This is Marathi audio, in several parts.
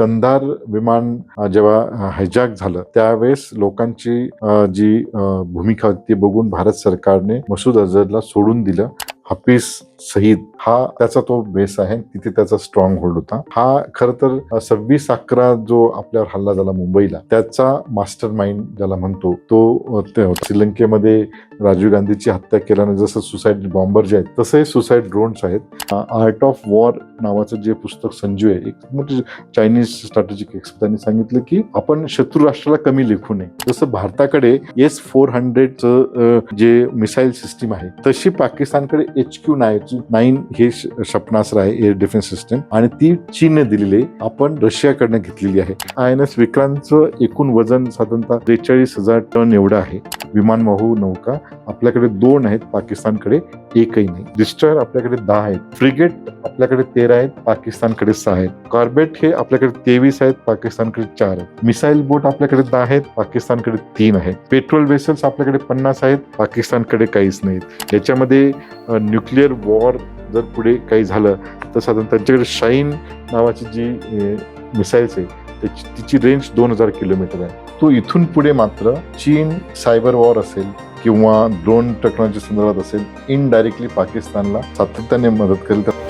कंधार विमान जेव्हा हायजॅक झालं त्यावेळेस लोकांची जी भूमिका होती ती बघून भारत सरकारने मसूद अजहरला सोडून दिलं. हाफिज सईद हा त्याचा तो बेस आहे तिथे त्याचा स्ट्रॉंग होल्ड होता. हा खर तर सव्वीस अकरा जो आपल्यावर हल्ला झाला मुंबईला त्याचा मास्टर माइंड ज्याला म्हणतो तो श्रीलंकेमध्ये राजीव गांधीची हत्या केल्याने जसं सुसाईड बॉम्बर जे आहेत तसे सुसाईड ड्रोन्स आहेत. आर्ट ऑफ वॉर नावाचं जे पुस्तक संजू आहे एक मोठे चायनीज स्ट्रॅटेजिक एक्सपर्ट त्यांनी सांगितलं की आपण शत्रू राष्ट्राला कमी लेखू नये. जसं भारताकडे एस फोर हंड्रेडचं जे मिसाईल सिस्टीम आहे तशी पाकिस्तानकडे एच क्यू नाईन हे श- क्षेपणास्त्र आहे एअर डिफेन्स सिस्टम आणि ती चीनने दिलेली आहे. आपण रशियाकडनं घेतलेली आहे. आय एन एस विक्रांतचं एकूण वजन साधारणतः त्रेचाळीस हजार टन एवढं आहे. विमानवाहू नौका. आपल्याकडे दोन आहेत पाकिस्तानकडे एकही नाही. डिस्ट्रॉयर आपल्याकडे दहा आहेत. फ्रिगेट आपल्याकडे तेरा आहेत पाकिस्तानकडे सहा आहेत. कॉर्बेट हे आपल्याकडे तेवीस आहेत पाकिस्तानकडे चार आहेत. मिसाईल बोट आपल्याकडे दहा आहेत पाकिस्तानकडे तीन आहेत. पेट्रोल वेसल्स आपल्याकडे पन्नास आहेत पाकिस्तानकडे काहीच नाहीत. याच्यामध्ये न्यूक्लिअर वॉ वॉर जर पुढे काही झालं तर साधारण त्यांच्याकडे शाईन नावाची जी मिसाईल्स आहे त्याची तिची रेंज दोन हजार किलोमीटर आहे. तो इथून पुढे मात्र चीन सायबर वॉर असेल किंवा ड्रोन टेक्नॉलॉजी संदर्भात असेल इनडायरेक्टली पाकिस्तानला सातत्याने मदत करेल. तर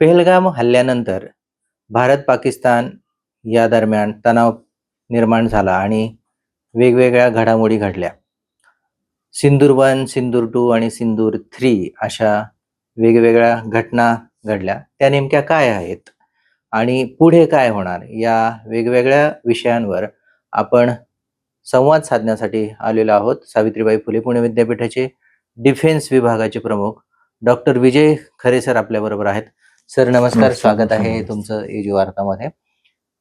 पेहलगाम हल्ल्यानंतर भारत पाकिस्तान या दरम्यान तणाव निर्माण झाला आणि वेगवेगळ्या घडामोडी घडल्या. सिंदूर वन सिंदूर टू आणि सिंदूर थ्री अशा वेगवेगळ्या घटना घडल्या. त्या नेमक्या काय आहेत आणि पुढे काय होणार या वेगवेगळ्या विषयांवर आपण संवाद साधण्यासाठी आलेलो आहोत. सावित्रीबाई फुले पुणे विद्यापीठाचे डिफेन्स विभागाचे प्रमुख डॉक्टर विजय खरे सर आपल्याबरोबर आहेत. सर नमस्कार. स्वागत आहे. तुमचं एजी वार्तामध्ये.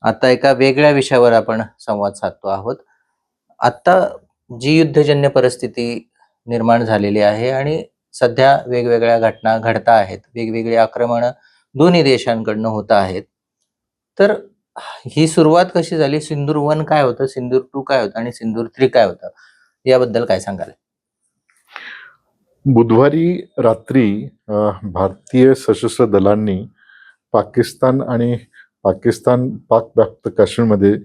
आता एका वेगळ्या विषयावर आपण संवाद साधतो आहोत. आत्ता जी युद्धजन्य परिस्थिती निर्माण झालेली आहे आणि सध्या वेगवेगळ्या घटना घडता आहेत वेगवेगळी आक्रमणं दोन्ही देशांकडनं होत आहेत तर ही सुरुवात कशी झाली? सिंदूर वन काय होतं? सिंदूर टू काय होतं? आणि सिंदूर थ्री काय होतं? याबद्दल काय सांगाल? बुधवारी रात्री भारतीय सशस्त्र दलांनी पाकिस्तान आणि पाकिस्तान पाक व्याप्त काश्मीरमध्ये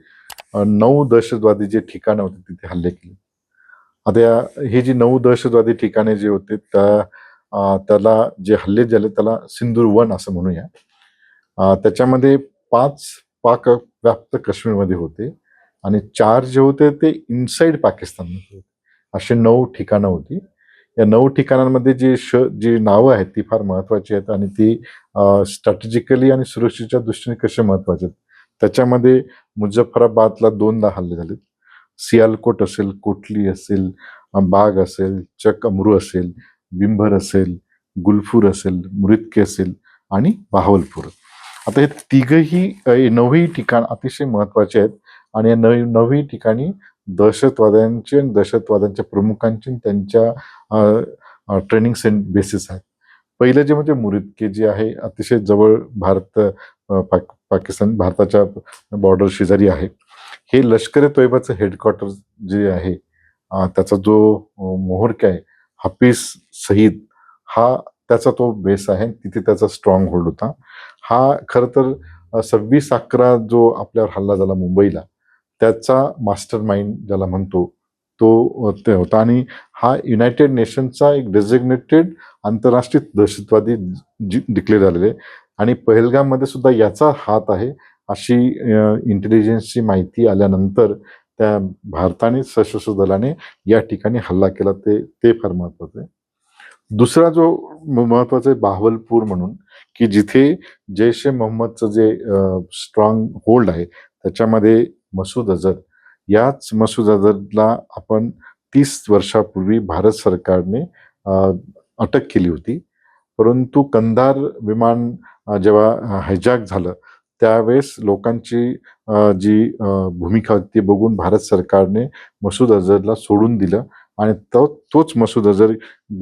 नऊ दहशतवादी जे ठिकाणं होते तिथे हल्ले केले. आता या- हे जी नऊ दहशतवादी ठिकाणे जे होते त्या त्याला जे हल्ले झाले त्याला सिंदूर वन असं म्हणूया. त्याच्यामध्ये पाच पाक व्याप्त काश्मीरमध्ये होते आणि चार जे होते ते इनसाइड पाकिस्तानमध्ये होते. असे नऊ ठिकाणं होती. या नऊ ठिकाणांमध्ये जी श जी नावं आहेत ती फार महत्वाची आहेत आणि ती स्ट्रॅटेजिकली आणि सुरक्षेच्या दृष्टीने कसे महत्त्वाचे आहेत. त्याच्यामध्ये मुझफ्फराबादला दोनदा हल्ले झालेत. सियालकोट असेल कोटली असेल बाग असेल चक अमरू असेल बिंभर असेल गुलफूर असेल मृतके असेल आणि बाहवलपूर आता हे तिघही नवही नऊही ठिकाण अतिशय महत्त्वाचे आहेत आणि या नवी नवही ठिकाणी दहशतवाद्यांचे आणि दहशतवाद्यांच्या प्रमुखांची त्यांच्या ट्रेनिंग सेंट बेसिस आहेत. पहिलं जे म्हणजे मुरिदके जे आहे अतिशय जवळ भारत पाक पाकिस्तान भारताच्या बॉर्डर शेजारी आहे. हे लष्कर तोयबाचं हेडक्वार्टर जे आहे त्याचा जो मोहरक आहे हाफिज सईद हा त्याचा तो बेस आहे तिथे त्याचा स्ट्रॉंग होल्ड होता. हा खरं तर सव्वीस अकरा जो आपल्यावर हल्ला झाला मुंबईला त्याचा मास्टर माइंड ज्याला म्हणतो तो ते होता. आणि हा युनायटेड नेशनचा एक डेझिग्नेटेड आंतरराष्ट्रीय दहशतवादी डिक्लेअर झालेले. आणि पहलगाममध्ये सुद्धा याचा हात आहे अशी इंटेलिजन्सची माहिती आल्यानंतर त्या भारताने सशस्त्र दलाने या ठिकाणी हल्ला केला. ते ते फार महत्वाचं आहे. दुसरा जो म- महत्त्वाचा आहे बाहवलपूर म्हणून की जिथे जैश ए मोहम्मदचं जे स्ट्रॉंग होल्ड आहे त्याच्यामध्ये मसूद अजहर. याच मसूद अजहरला आपण तीस वर्षापूर्वी भारत सरकारने अटक केली होती. परंतु कंधार विमान जेव्हा हायजॅक झालं त्यावेळेस लोकांची जी भूमिका होती ती बघून भारत सरकारने मसूद अजहरला सोडून दिलं आणि तो तोच मसूद अजहर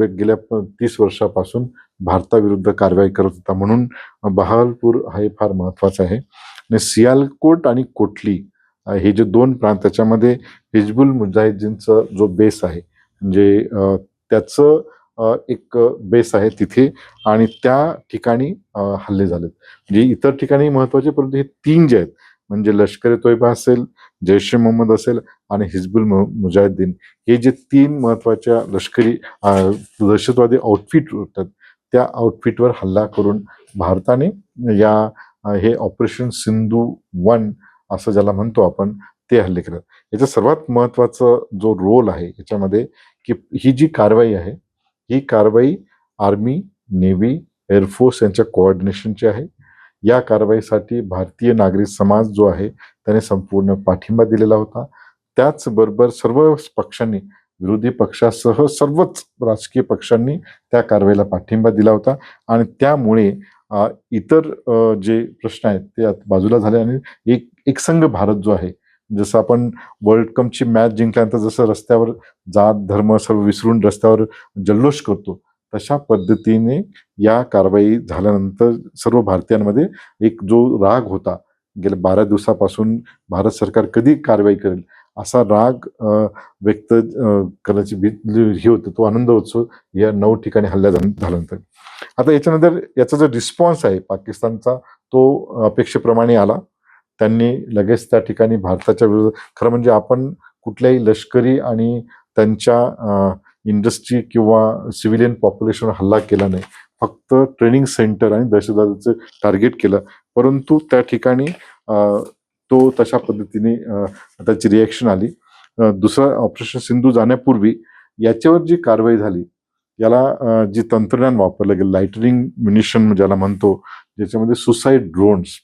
गेल्या प- तीस वर्षापासून भारताविरुद्ध कारवाई करत होता. म्हणून बहावलपूर हे फार महत्वाचं आहे. आणि सियालकोट आणि कोटली हे जे दोन प्रांत त्याच्यामध्ये हिजबुल मुजाहिदीनचा जो बेस आहे म्हणजे त्याचं एक बेस आहे तिथे आणि त्या ठिकाणी हल्ले झालेत. म्हणजे इतर ठिकाणी महत्त्वाचे परंतु हे तीन जे आहेत म्हणजे लष्कर ए तोयबा असेल जैश ए मोहम्मद असेल आणि हिजबुल मु- मुजाहिद्दीन हे जे तीन महत्त्वाच्या लष्करी दहशतवादी आउटफिट होतात त्या आउटफिटवर हल्ला करून भारताने या हे ऑपरेशन सिंधू वन असं ज्याला म्हणतो आपण ते हल्ले करत याचा सर्वात महत्त्वाचा जो रोल आहे याच्यामध्ये की ही जी कारवाई आहे ही कारवाई आर्मी नेव्ही एअरफोर्स यांच्या कोऑर्डिनेशनची आहे. या कारवाईसाठी भारतीय नागरिक समाज जो आहे त्याने संपूर्ण पाठिंबा दिलेला होता. त्याचबरोबर सर्व पक्षांनी विरोधी पक्षासह सर्वच राजकीय पक्षांनी त्या कारवाईला पाठिंबा दिला होता. आणि त्यामुळे इतर जे प्रश्न आहेत ते बाजूला झाले आणि एक एकसंघ भारत जो आहे जसं आपण वर्ल्ड कपची मॅच जिंकल्यानंतर जसं रस्त्यावर जात धर्म सर्व विसरून रस्त्यावर जल्लोष करतो तशा पद्धतीने या कारवाई झाल्यानंतर सर्व भारतीयांमध्ये एक जो राग होता गेल्या बारा दिवसापासून भारत सरकार कधी कारवाई करेल असा राग व्यक्त करण्याची भीत ही होती तो आनंद उत्सव या नऊ ठिकाणी हल्ला झाल्यानंतर आता याच्यानंतर याचा जो रिस्पॉन्स आहे पाकिस्तानचा तो अपेक्षेप्रमाणे आला. त्यांनी लगेच त्या ठिकाणी भारताच्या विरोधात खरं म्हणजे आपण कुठल्याही लष्करी आणि त्यांच्या इंडस्ट्री किंवा सिव्हिलियन पॉप्युलेशनवर हल्ला केला नाही. फक्त ट्रेनिंग सेंटर आणि दहशतवादाचं टार्गेट केलं. परंतु त्या ठिकाणी तो तशा पद्धतीने त्याची रिॲक्शन आली. दुसरा दुसरं ऑपरेशन सिंधू जाण्यापूर्वी याच्यावर जी कारवाई झाली याला जे तंत्रज्ञान वापरलं गेलं लाइटनिंग म्युनिशन म्हणजे ज्याला म्हणतो ज्याच्यामध्ये सुसाईड ड्रोन्स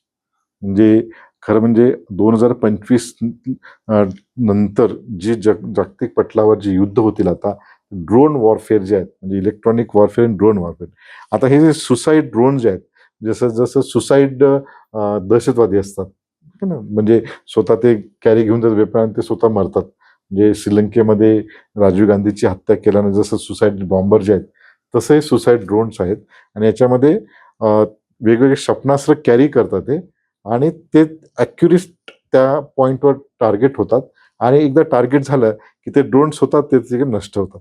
म्हणजे खरं म्हणजे दोन हजार पंचवीस नंतर जी जग जागतिक पटलावर जे युद्ध होतील आता ड्रोन वॉरफेअर जे आहेत म्हणजे इलेक्ट्रॉनिक वॉरफेअर आणि ड्रोन वॉरफेअर आता हे जे सुसाईड ड्रोन जे आहेत जसं जसं सुसाईड दहशतवादी असतात ना? म्हणजे स्वतः ते कॅरी घेऊन जातात वेपन आणि ते स्वतः मरतात. म्हणजे श्रीलंकेमध्ये राजीव गांधीची हत्या केल्यानं जसं सुसाईड बॉम्बर जे आहेत तसे सुसाईड ड्रोन्स आहेत. आणि याच्यामध्ये वेगवेगळे क्षेपणास्त्र कॅरी करतात ते आणि ते ॲक्युरिस्ट त्या पॉईंटवर टार्गेट होतात. आणि एकदा टार्गेट झालं की ते ड्रोन्स होतात ते तिथे नष्ट होतात.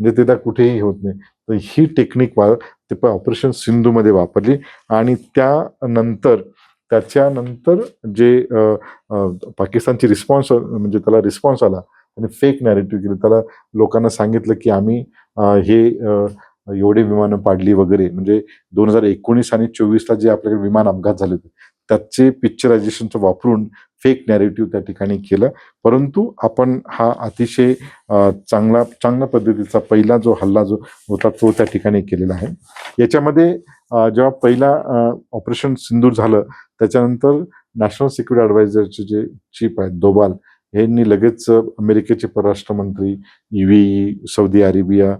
म्हणजे ते त्या कुठेही होत नाही. तर ही टेक्निक वा ते ऑपरेशन सिंधूमध्ये वापरली. आणि त्यानंतर त्याच्यानंतर जे पाकिस्तानची रिस्पॉन्स म्हणजे त्याला रिस्पॉन्स आला आणि फेक नॅरेटिव्ह केलं. त्याला लोकांना सांगितलं की आम्ही हे एवढे विमानं पाडली वगैरे. म्हणजे दोन हजार एकोणीस आणि चोवीसला जे आपल्याकडे विमान अपघात झाले होते त्याचे पिक्चरायझेशनचं वापरून फेक नॅरेटिव्ह त्या ठिकाणी केलं. परंतु आपण हा अतिशय चांगला चांगल्या पद्धतीचा पहिला जो हल्ला जो होता तो त्या ठिकाणी केलेला आहे. याच्यामध्ये जेव्हा पहिला ऑपरेशन सिंदूर झालं त्याच्यानंतर नॅशनल सिक्युरिटी ॲडवायझरचे जे चीफ आहेत दोबाल यांनी लगेच अमेरिकेचे परराष्ट्र मंत्री युएई सौदी अरेबिया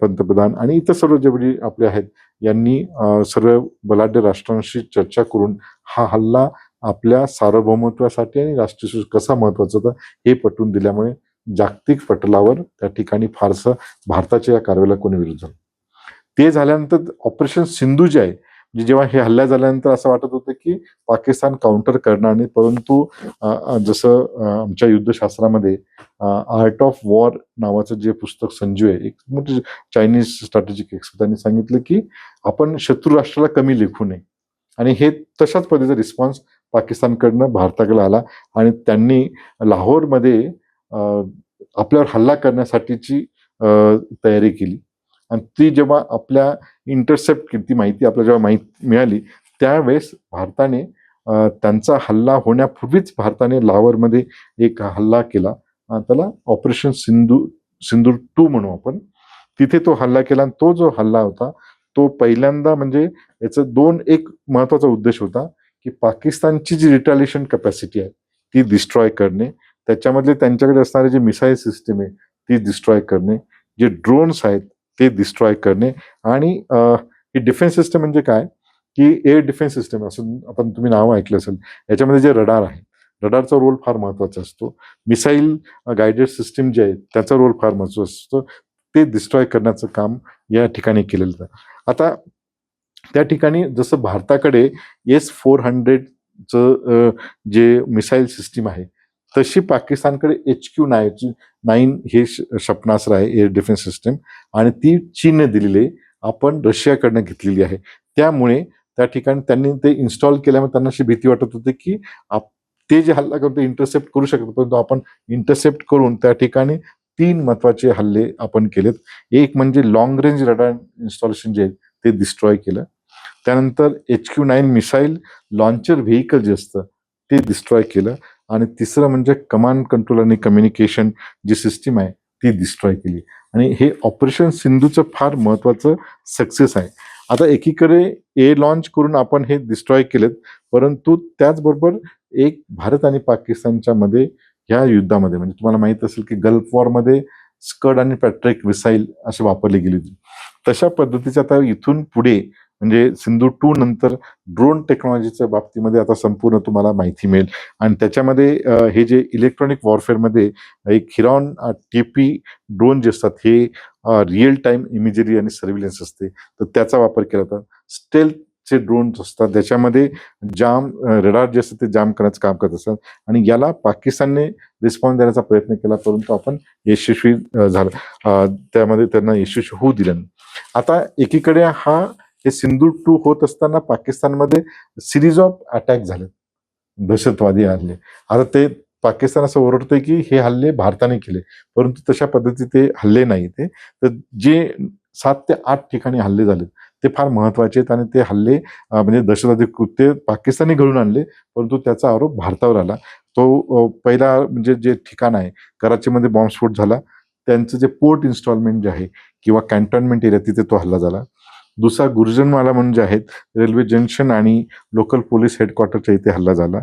पंतप्रधान आणि इतर सर्व जेवढी आपले आहेत यांनी सर्व बलाढ्य राष्ट्रांशी चर्चा करून हा हल्ला आपल्या सार्वभौमत्वासाठी आणि राष्ट्रीय कसा महत्त्वाचा होता हे पटवून दिल्यामुळे जागतिक पटलावर त्या ठिकाणी फारसं भारताच्या या कारवाईला कोणी विरोध झाला. ते झाल्यानंतर ऑपरेशन सिंधू जे आहे म्हणजे जेव्हा हे हल्ला झाल्यानंतर असं वाटत होतं की पाकिस्तान काउंटर करणार नाही परंतु जसं आमच्या युद्धशास्त्रामध्ये आर्ट ऑफ वॉर नावाचं जे पुस्तक संजू आहे एक मोठे चायनीज स्ट्रॅटेजिक एक्सपर्ट त्यांनी सांगितलं की आपण शत्रू राष्ट्राला कमी लेखू नये. आणि हे तशाच पद्धतीचा रिस्पॉन्स पाकिस्तानकडनं भारताकडे आला आणि त्यांनी लाहोरमध्ये आपल्यावर हल्ला करण्यासाठीची तयारी केली. आणि ती जेव्हा आपल्या इंटरसेप्ट केली ती माहिती आपल्याला जेव्हा माहिती मिळाली त्यावेळेस भारताने त्यांचा हल्ला होण्यापूर्वीच भारताने लाहोरमध्ये एक हल्ला केला. त्याला ऑपरेशन सिंधू सिंदूर टू म्हणू आपण. तिथे तो हल्ला केला आणि तो जो हल्ला होता तो पहिल्यांदा म्हणजे याचं दोन एक महत्त्वाचा उद्देश होता की पाकिस्तानची जी रिटॅलिएशन कॅपॅसिटी आहे ती डिस्ट्रॉय करणे. त्याच्यामधले त्यांच्याकडे असणारे जे मिसाईल सिस्टीम आहे ती डिस्ट्रॉय करणे. जे ड्रोन्स आहेत ते डिस्ट्रॉय करणे. आणि ही डिफेन्स सिस्टम म्हणजे काय? की एअर डिफेन्स सिस्टम असं आपण तुम्ही नाव ऐकलं असेल. याच्यामध्ये जे रडार आहे रडारचा रोल फार महत्त्वाचा असतो. मिसाईल गायडेड सिस्टीम जे आहे त्याचा रोल फार महत्त्वाचा असतो. ते डिस्ट्रॉय करण्याचं काम या ठिकाणी केलेलं जातं आता त्या ठिकाणी जसं भारताकडे एस फोर हंड्रेडचं जे मिसाईल सिस्टीम आहे तशी पाकिस्तानकडे एच क्यू नाईन नाईन हे श- क्षेपणास्त्र आहे एअर डिफेन्स सिस्टम आणि ती चीनने दिलेली आहे. आपण रशियाकडनं घेतलेली आहे. त्यामुळे त्या ठिकाणी त्यांनी ते इन्स्टॉल केल्यामुळे त्यांना अशी भीती वाटत होती की आप- ते जे हल्ला करतो इंटरसेप्ट करू शकतो परंतु आपण इंटरसेप्ट करून त्या ठिकाणी तीन महत्त्वाचे हल्ले आपण केलेत. एक म्हणजे लॉंग रेंज रडार इन्स्टॉलेशन जे आहे ते डिस्ट्रॉय केलं. त्यानंतर H Q nine missile launcher vehicle जे असतं ते डिस्ट्रॉय केलं. आणि तिसरं म्हणजे कमांड कंट्रोल आणि कम्युनिकेशन जी सिस्टीम आहे ती डिस्ट्रॉय केली. आणि हे ऑपरेशन सिंधूचं फार महत्त्वाचं सक्सेस आहे. आता एकीकडे ए लॉन्च करून आपण हे डिस्ट्रॉय केलेत परंतु त्याचबरोबर एक भारत आणि पाकिस्तानच्या मध्ये ह्या युद्धामध्ये म्हणजे तुम्हाला माहीत असेल की गल्फ वॉरमध्ये स्कड आणि पॅट्रिक मिसाईल असे वापरली गेली होती. तशा पद्धतीचे आता इथून पुढे म्हणजे सिंधू टू नंतर ड्रोन टेक्नॉलॉजीच्या बाबतीमध्ये आता संपूर्ण तुम्हाला माहिती मिळेल. आणि त्याच्यामध्ये हे जे इलेक्ट्रॉनिक वॉरफेअरमध्ये एक हिरॉन टीपी ड्रोन जे असतात हे रिअल टाइम इमेजरी आणि सर्व्हिलन्स असते. तर त्याचा वापर केला जातो स्टेलचे ड्रोन्स असतात. ज्याच्यामध्ये जाम रडार जे असतात ते जाम करण्याचं काम करत असतात. आणि याला पाकिस्तानने रिस्पॉन्स देण्याचा प्रयत्न केला परंतु आपण यशस्वी झाला. झालं त्यामध्ये त्यांना यशस्वी होऊ दिलं आता एकीकडे हा हे सिंधू टू होत असताना पाकिस्तानमध्ये सिरीज ऑफ अटॅक झाले. दहशतवादी हल्ले. आता ते पाकिस्तान असं ओरडतंय की हे हल्ले भारताने केले. परंतु तशा पद्धती ते हल्ले नाही ते. तर जे सात ते आठ ठिकाणी हल्ले झाले ते फार महत्त्वाचे आहेत आणि ते हल्ले म्हणजे दहशतवादी कृत्य पाकिस्तानी घडून आणले. परंतु त्याचा आरोप भारतावर आला. तो पहिला म्हणजे जे ठिकाण आहे कराचीमध्ये बॉम्बस्फोट झाला. त्यांचं जे पोर्ट इन्स्टॉलमेंट जे आहे किंवा कॅन्टॉनमेंट एरिया तिथे तो हल्ला झाला. दुसरा गुर्जनवाला म्हणून जे आहेत रेल्वे जंक्शन आणि लोकल पोलीस हेडक्वार्टरच्या इथे हल्ला झाला.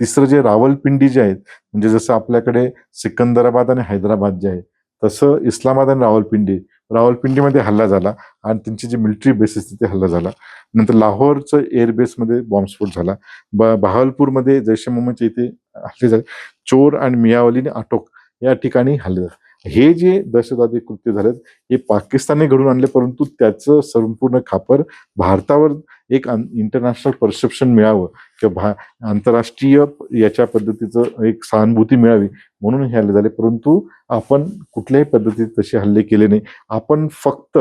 तिसरं जे रावलपिंडी जे आहेत म्हणजे जसं आपल्याकडे सिकंदराबाद आणि हैदराबाद जे आहे तसं इस्लामाबाद आणि रावलपिंडी रावलपिंडीमध्ये हल्ला झाला आणि त्यांची जी मिलिटरी बेसिस तिथे हल्ला झाला. नंतर लाहोरचं एअरबेसमध्ये बॉम्बस्फोट झाला. ब बहावलपूरमध्ये जैश ए मोहम्मदच्या इथे हल्ले झाले. चोर आणि मियावली आणि आटोक या ठिकाणी हल्ले झाले. हे जे दहशतवादी कृत्य झालेत हे पाकिस्तानने घडून आणले परंतु त्याचं संपूर्ण खापर भारतावर एक इंटरनॅशनल परसेप्शन मिळावं किंवा भा आंतरराष्ट्रीय याच्या पद्धतीचं एक सहानुभूती मिळावी म्हणून हे हल्ले झाले. परंतु आपण कुठल्याही पद्धतीत तसे हल्ले केले नाही. आपण फक्त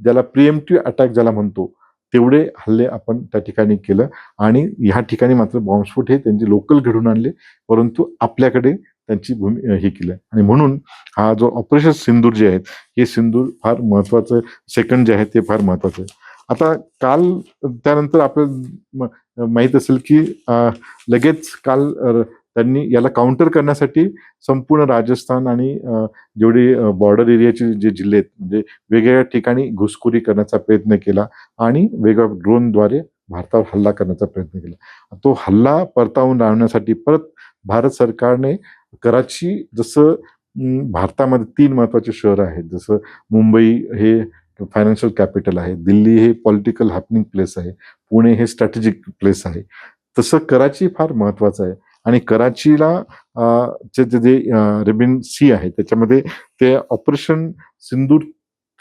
ज्याला प्रिएमटिव्ह अटॅक ज्याला म्हणतो तेवढे हल्ले आपण त्या ठिकाणी केलं. आणि ह्या ठिकाणी मात्र बॉम्बस्फोट हे त्यांचे लोकल घडून आणले. परंतु आपल्याकडे त्यांची भूमी हे केलं. आणि म्हणून हा जो ऑपरेशन सिंदूर जे आहेत हे सिंदूर फार महत्वाचं सेकंड जे आहे ते फार महत्वाचं आहे. आता काल त्यानंतर आपल्याला माहीत माहीत असेल की लगेच काल त्यांनी याला काउंटर करण्यासाठी संपूर्ण राजस्थान आणि जेवढे बॉर्डर एरियाचे जे जिल्हे आहेत म्हणजे वेगवेगळ्या ठिकाणी घुसखोरी करण्याचा प्रयत्न केला आणि वेगवेगळ्या ड्रोनद्वारे भारतावर हल्ला करण्याचा प्रयत्न केला. तो हल्ला परतावून राहण्यासाठी परत भारत सरकारने कराची जसं भारतामध्ये तीन महत्त्वाचे शहर आहेत. जसं मुंबई हे फायनान्शियल कॅपिटल आहे. दिल्ली हे पॉलिटिकल हॅपनिंग प्लेस आहे. पुणे हे स्ट्रॅटेजिक प्लेस आहे. तसं कराची फार महत्त्वाचं आहे. आणि कराचीला चे जे- जे रेबिन सी आहे त्याच्यामध्ये ते ऑपरेशन सिंदूर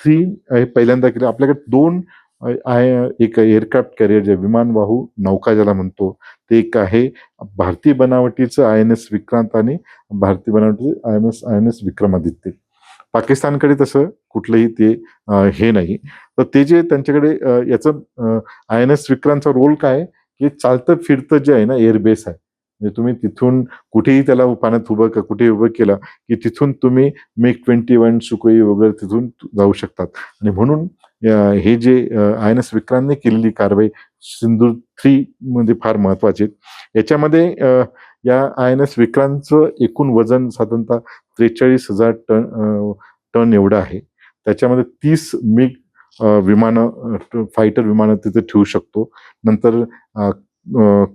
थ्री हे पहिल्यांदा केलं. आपल्याकडे दोन आहे एक एअरक्राफ्ट कॅरियर जे विमानवाहू नौका ज्याला म्हणतो ते एक आहे भारतीय बनावटीचं आय एन एस विक्रांत आणि भारतीय बनावटीचं I N S I N S Vikramaditya. पाकिस्तानकडे तसं कुठलंही ते हे नाही. तर ते जे त्यांच्याकडे याचं आय एन एस विक्रांतचा रोल काय आहे? की चालतं फिरतं जे आहे ना एअरबेस आहे. म्हणजे तुम्ही तिथून कुठेही त्याला पाण्यात उभं का कुठेही उभं केलं की तिथून तुम्ही मेक ट्वेंटी वन सुकोई वगैरे तिथून जाऊ शकतात. आणि म्हणून हे जे आय एन एस विक्रांतने केलेली कारवाई सिंधू थ्री मध्ये फार महत्वाची आहे. याच्यामध्ये या आय एन एस विक्रांतचं एकूण वजन साधारणतः त्रेचाळीस हजार टन टन एवढं आहे त्याच्यामध्ये तीस मिग विमानं फायटर विमानं तिथे ठेवू शकतो नंतर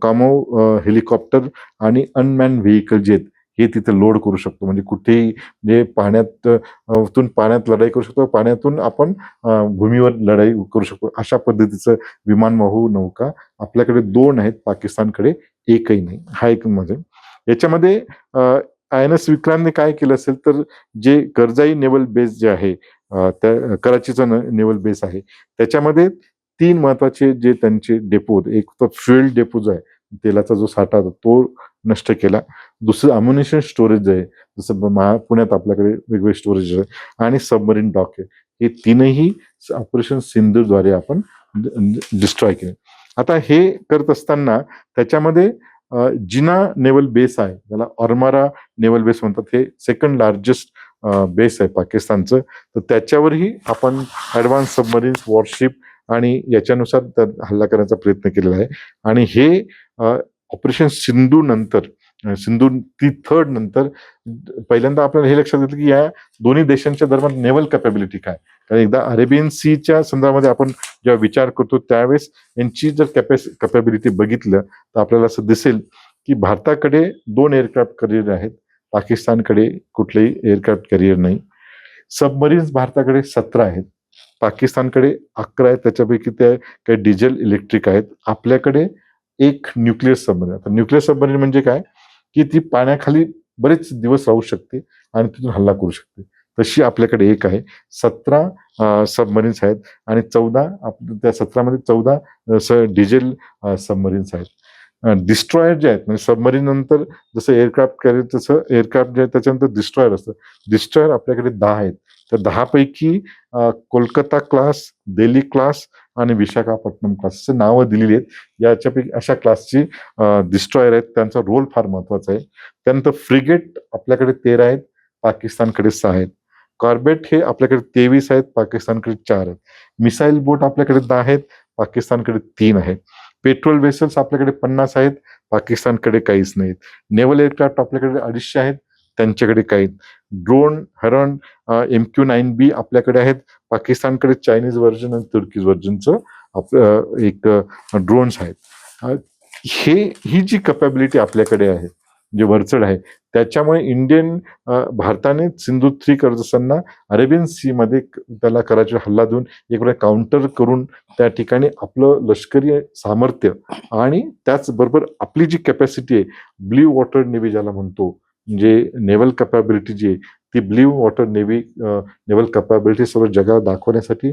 कामो हेलिकॉप्टर आणि अनमॅन व्हेकल जे आहेत हे तिथे लोड करू शकतो. म्हणजे कुठेही जे पाण्यात तून पाण्यात लढाई करू शकतो पाण्यातून आपण भूमीवर लढाई करू शकतो. अशा पद्धतीचं विमानवाहू नौका आपल्याकडे दोन आहेत पाकिस्तानकडे एकही नाही. हा एक म्हणजे. याच्यामध्ये आय एन एस विक्रांतने काय केलं असेल तर जे कर्जाई नेव्हल बेस जे आहे त्या कराचीचं नेव्हल बेस आहे त्याच्यामध्ये तीन महत्त्वाचे जे त्यांचे डेपो एक तर फ्युएल डेपो जो आहे तेलाचा जो साठा होता तो नष्ट केला. दुसरं अम्युनिशन स्टोरेज आहे जसं महा पुण्यात आपल्याकडे वेगवेगळे स्टोरेज आहे आणि सबमरीन डॉक आहे. हे तीनही ऑपरेशन सिंधूद्वारे आपण डिस्ट्रॉय केले. आता हे करत असताना त्याच्यामध्ये जिना नेव्हल बेस आहे. ज्याला ऑर्मारा नेव्हल बेस म्हणतात. हे सेकंड लार्जेस्ट बेस आहे पाकिस्तानचं. तर त्याच्यावरही आपण ऍडव्हान्स सबमरीन्स वॉरशिप आणि याच्यानुसार हल्ला करण्याचा प्रयत्न केलेला आहे. आणि हे ऑपरेशन सिंधू नंतर सिंधू ती थर्ड नंतर पहिल्यांदा आपल्याला हे लक्षात येतं की या दोन्ही देशांच्या दरम्यान नेव्हल कॅपॅबिलिटी काय? कारण एकदा अरेबियन सीच्या संदर्भामध्ये आपण जेव्हा विचार करतो त्यावेळेस यांची जर कॅपॅस कॅपॅबिलिटी बघितलं तर आपल्याला असं दिसेल की भारताकडे दोन एअरक्राफ्ट करिअर आहेत. पाकिस्तानकडे कुठलेही एअरक्राफ्ट करिअर नाही. सबमरीन्स भारताकडे सतरा आहेत. पाकिस्तानकडे अकरा आहेत. त्याच्यापैकी त्या काही डिझेल इलेक्ट्रिक आहेत. आपल्याकडे एक न्यूक्लिअर सबमरीन आता न्यूक्लिअर सबमरीन म्हणजे काय? की ती पाण्याखाली बरेच दिवस राहू शकते आणि तिथून हल्ला करू शकते. तशी आपल्याकडे एक आहे. सतरा सबमरीन्स आहेत आणि चौदा त्या सतरामध्ये चौदा डिझेल सबमरीन्स आहेत. डिस्ट्रॉयर जे आहेत म्हणजे सबमरीन नंतर जसं एअरक्राफ्ट करेल तसं एअरक्राफ्ट जे आहे त्याच्यानंतर डिस्ट्रॉयर असतं. डिस्ट्रॉयर आपल्याकडे दहा आहेत. तर दहापैकी कोलकाता क्लास दिल्ली क्लास आणि विशाखापट्टणम क्लासचे नावं दिलेली आहेत. याच्यापैकी अशा क्लासची डिस्ट्रॉयर आहेत. त्यांचा रोल फार महत्त्वाचा आहे. त्यानंतर फ्रिगेट आपल्याकडे तेरा आहेत पाकिस्तानकडे सहा आहेत. कॉर्बेट हे आपल्याकडे तेवीस आहेत पाकिस्तानकडे चार आहेत. मिसाईल बोट आपल्याकडे दहा आहेत पाकिस्तानकडे तीन आहेत. पेट्रोल वेसल्स आपल्याकडे पन्नास आहेत पाकिस्तानकडे काहीच नाहीत. नेव्हल एअरक्राफ्ट आपल्याकडे अडीचशे आहेत त्यांच्याकडे काही ड्रोन हरण एम क्यू नाईन बी आपल्याकडे आहेत. पाकिस्तानकडे चायनीज व्हर्जन आणि तुर्कीज व्हर्जनचं आपलं एक ड्रोन्स आहेत. हे ही जी कपॅबिलिटी आपल्याकडे आहे जे वरचढ आहे त्याच्यामुळे इंडियन भारताने सिंधू थ्री करत असताना अरेबियन सी मध्ये त्याला कराची हल्ला देऊन एक वेळा काउंटर करून त्या ठिकाणी आपलं लष्करी सामर्थ्य आणि त्याचबरोबर आपली जी कॅपॅसिटी आहे ब्ल्यू वॉटर नेव्ही ज्याला म्हणतो म्हणजे नेव्हल कपॅबिलिटी जी आहे ती blue water navy naval capability सर्व जगाला दाखवण्यासाठी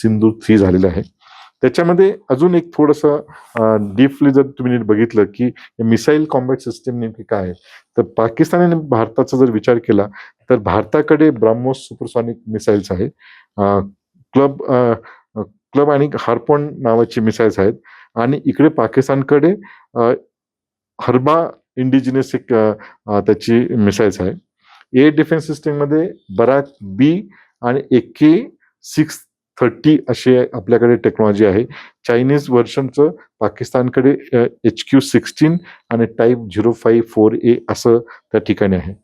सिंधू थ्री झालेलं आहे. त्याच्यामध्ये अजून एक थोडंसं डीपली जर तुम्ही नीट बघितलं की मिसाईल कॉम्बॅट सिस्टीम नेमकी काय आहे? तर पाकिस्तान आणि भारताचा जर विचार केला तर भारताकडे ब्राह्मोस सुपरसॉनिक मिसाईल्स आहे क्लब क्लब आणि हार्पॉन नावाची मिसाईल्स आहेत. आणि इकडे पाकिस्तानकडे हर्बा इंडिजिनियस एक त्याची मिसाईल्स आहे. ए डिफेन्स सिस्टीममध्ये बराक बी आणि ए के सिक्स थर्टी असे आपल्याकडे टेक्नॉलॉजी आहे. चायनीज व्हर्शनचं पाकिस्तानकडे एच क्यू सिक्स्टीन आणि type zero five four A असं त्या ठिकाणी आहे.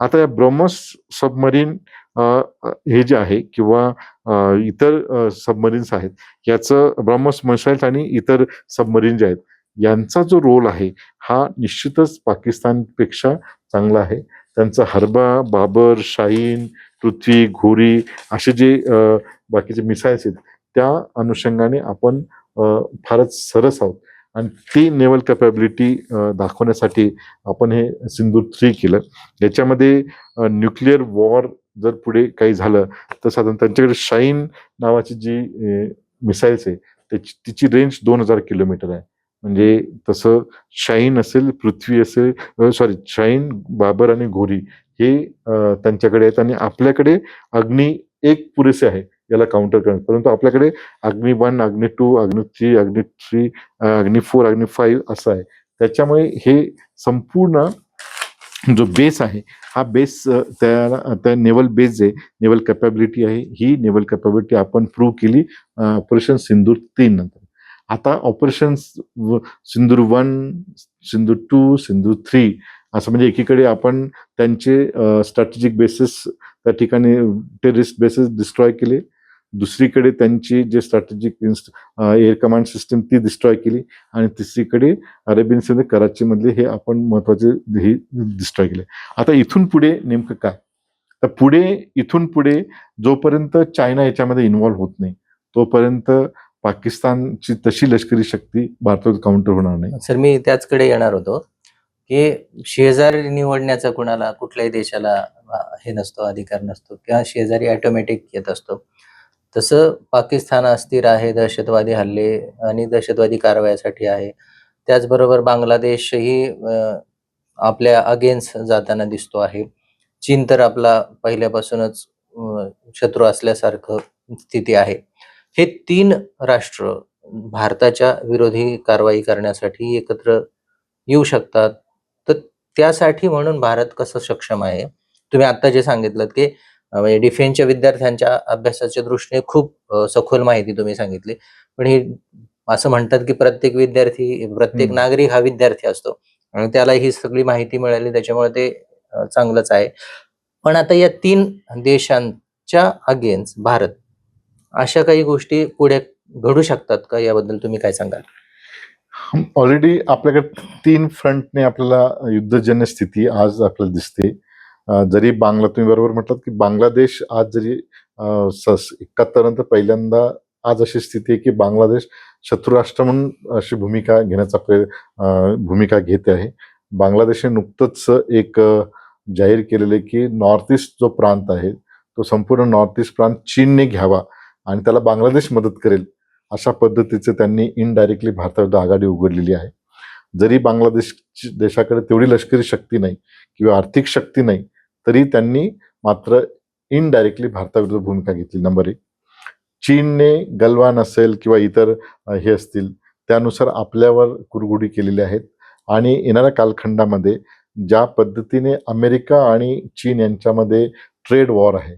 आता या ब्रह्मोस सबमरीन हे जे आहे किंवा इतर सबमरीन्स आहेत याचं ब्रह्मोस मिसाईल्स आणि इतर सबमरीन जे आहेत यांचा जो रोल आहे हा निश्चितच पाकिस्तानपेक्षा चांगला आहे. त्यांचा हरबा बाबर शाहीन पृथ्वी घोरी असे जे बाकीचे मिसाईल्स आहेत त्या अनुषंगाने आपण फारच सरस आहोत. आणि ती नेवल कॅपॅबिलिटी दाखवण्यासाठी आपण हे सिंधू थ्री केलं. याच्यामध्ये न्यूक्लिअर वॉर जर पुढे काही झालं तर साधारण त्यांच्याकडे शाईन नावाची जी मिसाईल्स आहे त्याची तिची रेंज दोन हजार किलोमीटर आहे. म्हणजे तसं शाईन असेल पृथ्वी असेल सॉरी शाईन बाबर आणि घोरी हे त्यांच्याकडे आहेत आणि आपल्याकडे अग्नी एक पुरेसे आहे याला काउंटर करण्यास परंतु आपल्याकडे अग्नी वन अग्नी टू अग्नी थ्री अग्नी थ्री अग्नी फोर अग्नी फाईव्ह असं आहे. त्याच्यामुळे हे संपूर्ण जो बेस आहे हा बेस त्या त्या नेव्हल बेस जे नेव्हल कॅपॅबिलिटी आहे ही नेव्हल कॅपॅबिलिटी आपण प्रूव्ह केली ऑपरेशन सिंदूर तीन नंतर. आता operation Sindoor one Sindoor two Sindoor three असं म्हणजे एकीकडे आपण त्यांचे स्ट्रॅटेजिक बेसिस त्या ठिकाणी टेरिस्ट बेसिस डिस्ट्रॉय केले. दुसरीकडे त्यांची जे स्ट्रॅटेजिक एअर कमांड सिस्टीम ती डिस्ट्रॉय केली. आणि तिसरीकडे अरेबियन सिंध कराचीमधले हे आपण महत्त्वाचे हे डिस्ट्रॉय केले. आता इथून पुढे नेमकं काय? तर पुढे इथून पुढे जोपर्यंत चायना याच्यामध्ये इन्व्हॉल्व्ह होत नाही तोपर्यंत पाकिस्तानची तशी लष्करी शक्ती भारतात काउंटर होणार नाही. सर मी त्याचकडे येणार होतो की शेजारी निवडण्याचा कुणाला कुठल्याही देशाला हे नसतो अधिकार नसतो किंवा शेजारी ऑटोमॅटिक येत असतो. तसं पाकिस्तान अस्थिर आहे दहशतवादी हल्ले आणि दहशतवादी कारवायासाठी आहे. त्याचबरोबर बांगलादेशही आपल्या अगेन्स्ट जाताना दिसतो आहे. चीन तर आपला पहिल्यापासूनच शत्रू असल्यासारखं स्थिती आहे. हे तीन राष्ट्र भारताच्या विरोधी कारवाई करण्यासाठी एकत्र येऊ शकतात. तर त्यासाठी म्हणून भारत कसं सक्षम आहे? तुम्ही आता जे सांगितलं की म्हणजे डिफेन्सच्या विद्यार्थ्यांच्या अभ्यासाच्या दृष्टीने खूप सखोल माहिती तुम्ही सांगितली. पण ही असं म्हणतात की प्रत्येक विद्यार्थी प्रत्येक. नागरिक हा विद्यार्थी असतो. आणि त्याला ही सगळी माहिती मिळाली त्याच्यामुळे ते चांगलंच आहे. पण आता या तीन देशांच्या अगेन्स्ट भारत अशा काही गोष्टी पुढे घडू शकतात का? याबद्दल तुम्ही काय सांगाल? ऑलरेडी आपल्याकडे तीन फ्रंटने आपल्याला युद्धजन्य स्थिती आज आपल्याला दिसते. जरी बांगला तुम्ही बरोबर म्हटलात की बांगलादेश आज जरी एकाहत्तर नंतर पहिल्यांदा आज अशी स्थिती आहे की बांगलादेश शत्रुराष्ट्र म्हणून अशी भूमिका घेण्याचा प्रय भूमिका घेते आहे. बांगलादेशने नुकतंच एक जाहीर केलेलं आहे की नॉर्थ ईस्ट जो प्रांत आहे तो संपूर्ण नॉर्थ ईस्ट प्रांत चीनने घ्यावा. आणि त्याला बांगलादेश मदत करेल अशा पद्धतीचं त्यांनी इनडायरेक्टली भारताविरुद्ध आघाडी उघडलेली आहे. जरी बांगलादेश देशाकडे तेवढी लष्करी शक्ती नाही किंवा आर्थिक शक्ती नाही तरी त्यांनी मात्र इनडायरेक्टली भारताविरुद्ध भूमिका घेतली नंबर एक. चीनने गलवान असेल किंवा इतर हे असतील त्यानुसार आपल्यावर कुरगुडी केलेली आहेत. आणि येणाऱ्या कालखंडामध्ये ज्या पद्धतीने अमेरिका आणि चीन यांच्यामध्ये ट्रेड वॉर आहे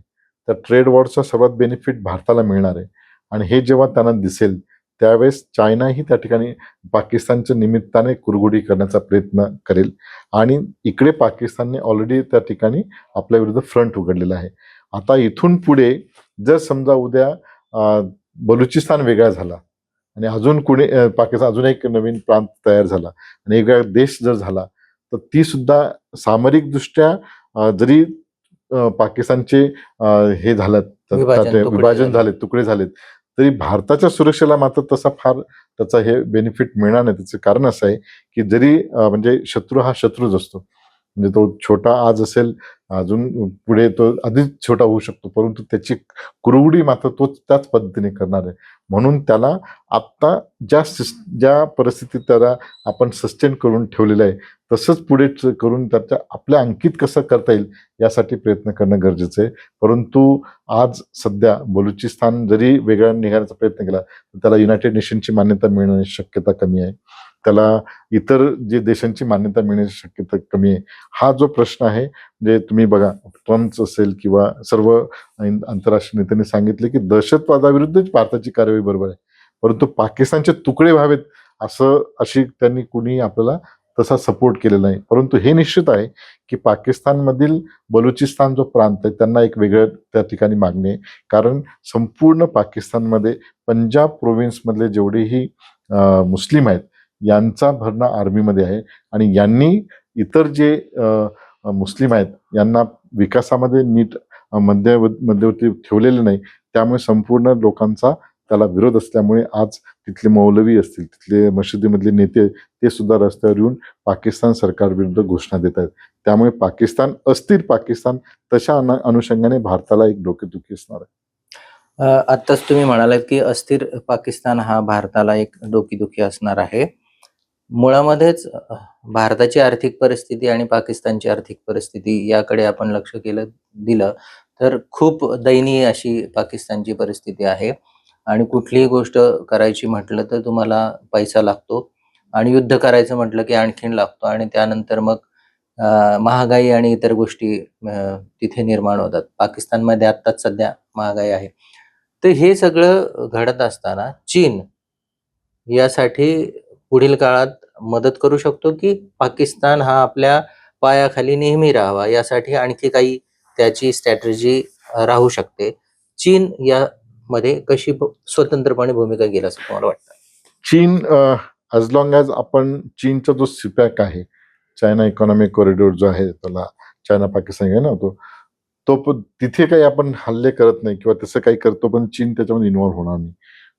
त्या ट्रेड वॉरचा सर्वात बेनिफिट भारताला मिळणार आहे. आणि हे जेव्हा त्यांना दिसेल त्यावेळेस चायनाही त्या ठिकाणी पाकिस्तानच्या निमित्ताने कुरगुडी करण्याचा प्रयत्न करेल. आणि इकडे पाकिस्तानने ऑलरेडी त्या ठिकाणी आपल्या विरुद्ध फ्रंट उघडलेला आहे. आता इथून पुढे जर समजा उद्या बलुचिस्तान वेगळा झाला आणि अजून कुणी पाकिस्तान अजून एक नवीन प्रांत तयार झाला आणि वेगळा देश जर झाला तर ती सुद्धा सामरिकदृष्ट्या जरी पाकिस्तानचे हे झालं विभाजन, झाले. तुकडे झालेत. तरी भारताच्या सुरक्षेला मात्र तसा फार त्याचा हे बेनिफिट मिळणार नाही. त्याचं कारण असं आहे की जरी म्हणजे शत्रू हा शत्रूच असतो. म्हणजे तो छोटा आज असेल अजून पुढे तो अधिक छोटा होऊ शकतो. परंतु त्याची कुरवडी मात्र तोच त्याच पद्धतीने करणार आहे. म्हणून त्याला आत्ता ज्या सिस ज्या परिस्थितीत त्याला आपण सस्टेन करून ठेवलेलं आहे तसंच पुढे करून त्याच्या आपल्या अंकित कसं करता येईल यासाठी प्रयत्न करणं गरजेचं आहे. परंतु आज सध्या बलुचिस्तान जरी वेगळा निघायचा प्रयत्न केला तर त्याला युनायटेड नेशनची मान्यता मिळण्याची शक्यता कमी आहे. त्याला इतर जे देशांची मान्यता मिळण्याची शक्यता कमी आहे. हा जो प्रश्न आहे म्हणजे तुम्ही बघा ट्रम्प असेल किंवा सर्व आंतरराष्ट्रीय नेत्यांनी सांगितले की दहशतवादाविरुद्धच भारताची कारवाई बरोबर आहे. परंतु पाकिस्तानचे तुकडे व्हावेत असं अशी त्यांनी कुणी आपल्याला तसा सपोर्ट केलेला नाही. परंतु हे निश्चित आहे की पाकिस्तानमधील बलुचिस्तान जो प्रांत आहे त्यांना एक वेगळं त्या ठिकाणी मागणी आहे. कारण संपूर्ण पाकिस्तानमध्ये पंजाब प्रोव्हिन्समधले जेवढेही मुस्लिम आहेत यांचा भरणा आर्मीमध्ये आहे. आणि यांनी इतर जे मुस्लिम आहेत यांना विकासामध्ये नीट मध्य मध्यवर्ती ठेवलेले नाही. त्यामुळे संपूर्ण लोकांचा त्याला विरोध असल्यामुळे आज तिथले मौलवी असतील तिथले मशिदीमधले नेते ते सुद्धा रस्त्यावर येऊन पाकिस्तान सरकारविरुद्ध घोषणा देत आहेत. त्यामुळे पाकिस्तान अस्थिर पाकिस्तान तशा अनु- अनुषंगाने भारताला एक डोकेदुखी असणार आहे. आत्ताच तुम्ही म्हणालात की अस्थिर पाकिस्तान हा भारताला एक डोकीदुखी असणार आहे. मुळामध्येच भारताची आर्थिक परिस्थिती आणि पाकिस्तानची आर्थिक परिस्थिती याकडे आपण लक्ष केलं दिलं तर खूप दयनीय अशी पाकिस्तानची परिस्थिती आहे. आणि कुठलीही गोष्ट करायची म्हटलं तर तुम्हाला पैसा लागतो आणि युद्ध करायचं म्हटलं की आणखीन लागतो आणि त्यानंतर मग महागाई आणि इतर गोष्टी तिथे निर्माण होतात. पाकिस्तानमध्ये आत्ताच सध्या महागाई आहे. तर हे सगळं घडत असताना चीन यासाठी पुढील काळात मदत करू शकतो की पाकिस्तान हा आपल्या पायाखाली नेहमी राहावा? यासाठी आणखी काही त्याची स्ट्रॅटेजी राहू शकते. चीन यामध्ये कशी स्वतंत्रपणे भूमिका घेईल असं तुम्हाला वाटतं? चीन ॲज लॉंग ॲज आपण चीनचा जो सिपॅक आहे चायना इकॉनॉमिक कॉरिडॉर जो आहे त्याला चायना पाकिस्तान आहे ना तो तो पण तिथे काही आपण हल्ले करत नाही किंवा तसं काही करतो पण चीन त्याच्यामध्ये इन्व्हॉल्व्ह होणार नाही.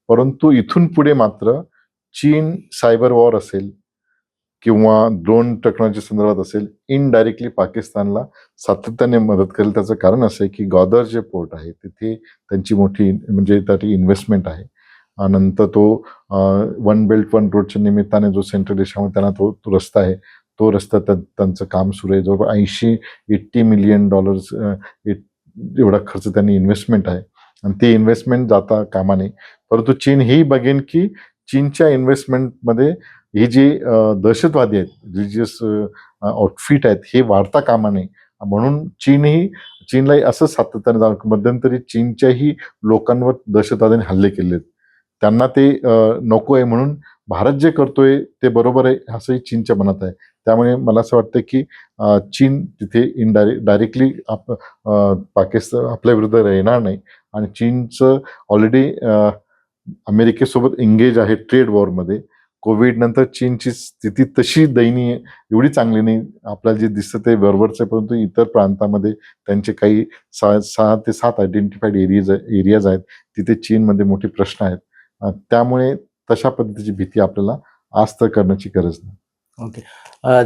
परंतु इथून पुढे मात्र चीन सायबर वॉर असेल किंवा ड्रोन टेक्नॉलॉजी संदर्भात असेल इनडायरेक्टली पाकिस्तानला सातत्याने मदत करेल. त्याचं कारण असं आहे की गॉदर जे पोर्ट आहे तिथे त्यांची मोठी म्हणजे त्यासाठी इन्व्हेस्टमेंट आहे. नंतर तो वन बेल्ट वन रोडच्या निमित्ताने जो सेंट्रल देशामध्ये त्यांना तो तो रस्ता आहे तो रस्ता त्यांचं काम सुरू आहे. जवळपास ऐंशी एट्टी मिलियन डॉलर्स एवढा खर्च त्यांनी इन्व्हेस्टमेंट आहे. आणि ते इन्व्हेस्टमेंट जाता कामा नये. परंतु चीन हेही बघेन की चीनच्या इन्व्हेस्टमेंटमध्ये हे जे दहशतवादी आहेत रिलिजियस आउटफिट आहेत हे वाढता कामा नये म्हणून चीनही चीनलाही असं सातत्याने जाणवतं मध्यंतरी चीनच्याही लोकांवर दहशतवाद्यांनी हल्ले केले आहेत त्यांना ते नको आहे म्हणून भारत जे करतोय ते बरोबर आहे असंही चीनच्या मनात आहे. त्यामुळे मला असं वाटतं की चीन तिथे इनडायरेक्ट डायरेक्टली आप पाकिस्तान आपल्या विरुद्ध येणार नाही. आणि चीनचं ऑलरेडी अमेरिकेसोबत एंगेज आहे ट्रेड वॉरमध्ये कोविड नंतर चीनची स्थिती तशी दयनीय एवढी चांगली नाही. आपल्याला जे दिसतं ते बरोबरच आहे परंतु इतर प्रांतामध्ये त्यांचे काही सहा सहा ते सात आयडेंटिफाईड एरियाज एरियाज आहेत. तिथे चीनमध्ये मोठे प्रश्न आहेत. त्यामुळे तशा पद्धतीची भीती आपल्याला आज तर करण्याची गरज नाही. ओके.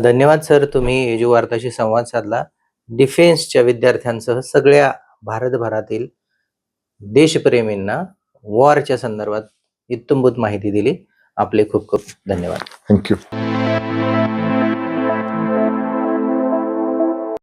धन्यवाद सर तुम्ही एजू वार्ताशी संवाद साधला. डिफेन्सच्या विद्यार्थ्यांसह सगळ्या भारतभरातील देशप्रेमींना वॉरच्या संदर्भात इत्तंभूत माहिती दिली. आपले खूप खूप धन्यवाद. थँक्यू